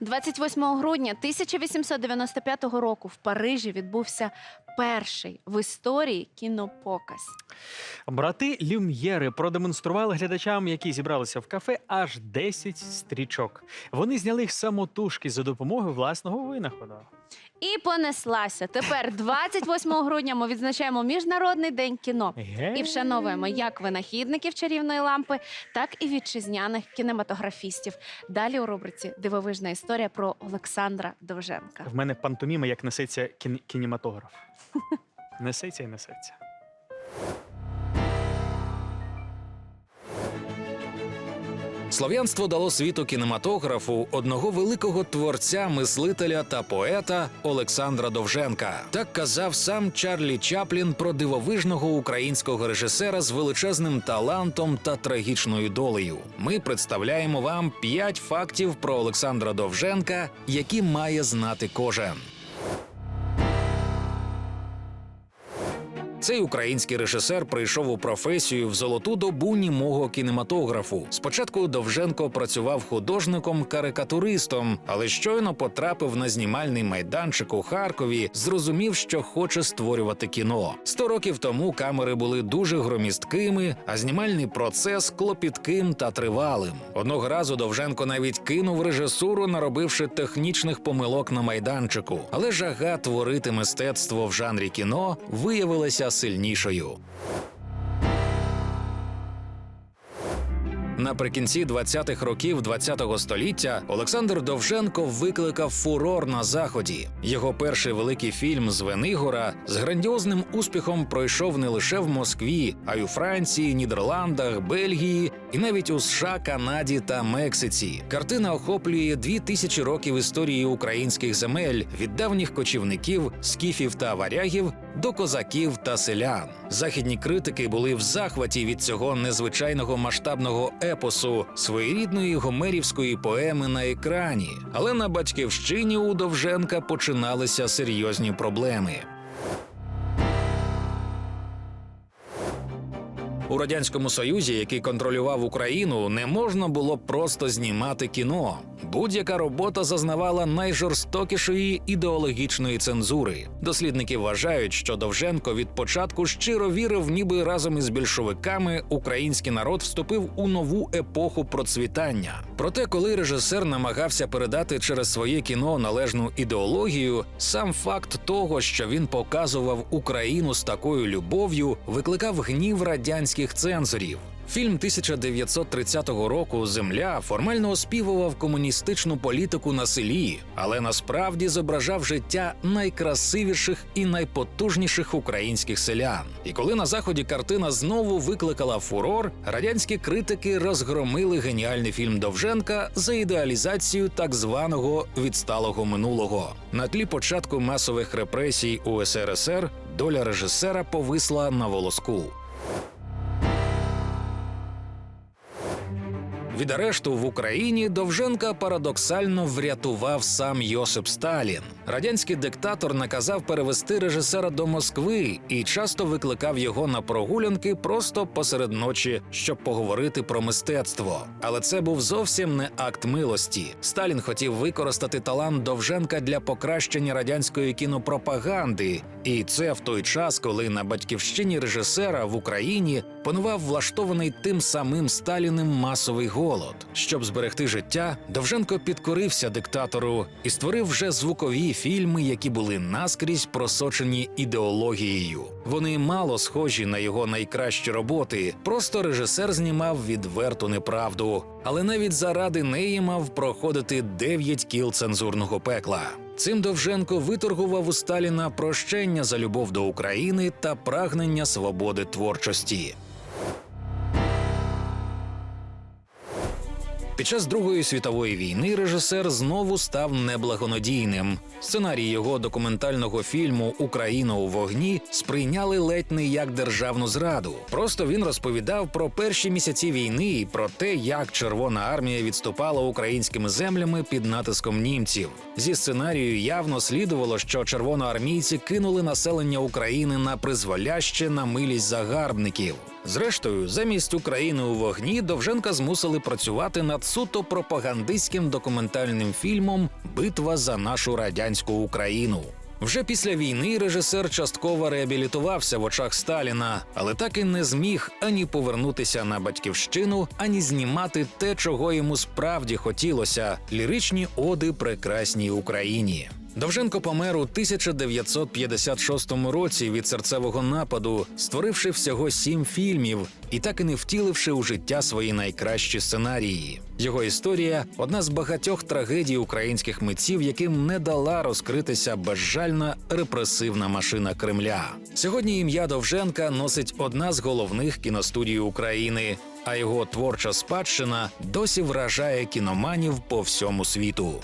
28 грудня 1895 року в Парижі відбувся перший в історії кінопоказ. Брати Люм'єри продемонстрували глядачам, які зібралися в кафе, аж 10 стрічок. Вони зняли їх самотужки за допомогою власного винаходу. І понеслася. Тепер, 28 грудня, ми відзначаємо Міжнародний день кіно. І вшановуємо як винахідників чарівної лампи, так і вітчизняних кінематографістів. Далі у рубриці Дивовижна історія про Олександра Довженка. В мене пантоміма, як несеться кін- кінематограф. Несеться і несеться. Слов'янство дало світу кінематографу одного великого творця, мислителя та поета Олександра Довженка. Так казав сам Чарлі Чаплін про дивовижного українського режисера з величезним талантом та трагічною долею. Ми представляємо вам п'ять фактів про Олександра Довженка, які має знати кожен. Цей український режисер прийшов у професію в золоту добу німого кінематографу. Спочатку Довженко працював художником-карикатуристом, але щойно потрапив на знімальний майданчик у Харкові, зрозумів, що хоче створювати кіно. Сто років тому камери були дуже громісткими, а знімальний процес клопітким та тривалим. Одного разу Довженко навіть кинув режисуру, наробивши технічних помилок на майданчику. Але жага творити мистецтво в жанрі кіно виявилася сильнішою. Наприкінці 20-х років 20-го століття Олександр Довженко викликав фурор на заході. Його перший великий фільм Звенигора з грандіозним успіхом пройшов не лише в Москві, а й у Франції, Нідерландах, Бельгії і навіть у США, Канаді та Мексиці. Картина охоплює дві тисячі років історії українських земель від давніх кочівників, скіфів та варягів до козаків та селян. Західні критики були в захваті від цього незвичайного масштабного епосу, своєрідної гомерівської поеми на екрані. Але на батьківщині у Довженка починалися серйозні проблеми. У радянському союзі, який контролював Україну, не можна було просто знімати кіно. Будь-яка робота зазнавала найжорстокішої ідеологічної цензури. Дослідники вважають, що Довженко від початку щиро вірив, ніби разом із більшовиками український народ вступив у нову епоху процвітання. Проте, коли режисер намагався передати через своє кіно належну ідеологію, сам факт того, що він показував Україну з такою любов'ю, викликав гнів радянських цензорів. Фільм 1930 року Земля формально оспівував комуністичну політику на селі, але насправді зображав життя найкрасивіших і найпотужніших українських селян. І коли на заході картина знову викликала фурор, радянські критики розгромили геніальний фільм Довженка за ідеалізацію так званого відсталого минулого. На тлі початку масових репресій у СРСР доля режисера повисла на волоску. Від арешту в Україні Довженка парадоксально врятував сам Йосип Сталін. Радянський диктатор наказав перевести режисера до Москви і часто викликав його на прогулянки просто посеред ночі, щоб поговорити про мистецтво. Але це був зовсім не акт милості. Сталін хотів використати талант Довженка для покращення радянської кінопропаганди, і це в той час, коли на батьківщині режисера в Україні панував влаштований тим самим Сталіним масовий голод. Щоб зберегти життя, Довженко підкорився диктатору і створив вже звукові фільми, які були наскрізь просочені ідеологією. Вони мало схожі на його найкращі роботи. Просто режисер знімав відверту неправду, але навіть заради неї мав проходити дев'ять кіл цензурного пекла. Цим Довженко виторгував у Сталіна прощення за любов до України та прагнення свободи творчості. Під час Другої світової війни режисер знову став неблагонадійним. Сценарій його документального фільму Україна у вогні сприйняли ледь не як державну зраду. Просто він розповідав про перші місяці війни і про те, як Червона армія відступала українськими землями під натиском німців. Зі сценарію явно слідувало, що червоноармійці кинули населення України на призволяще на милість загарбників. Зрештою, замість України у вогні Довженка змусили працювати над суто пропагандистським документальним фільмом Битва за нашу радянську Україну. Вже після війни режисер частково реабілітувався в очах Сталіна, але так і не зміг ані повернутися на батьківщину, ані знімати те, чого йому справді хотілося ліричні оди прекрасній Україні. Довженко помер у 1956 році від серцевого нападу, створивши всього сім фільмів і так і не втіливши у життя свої найкращі сценарії. Його історія одна з багатьох трагедій українських митців, яким не дала розкритися безжальна репресивна машина Кремля. Сьогодні ім'я Довженка носить одна з головних кіностудій України, а його творча спадщина досі вражає кіноманів по всьому світу.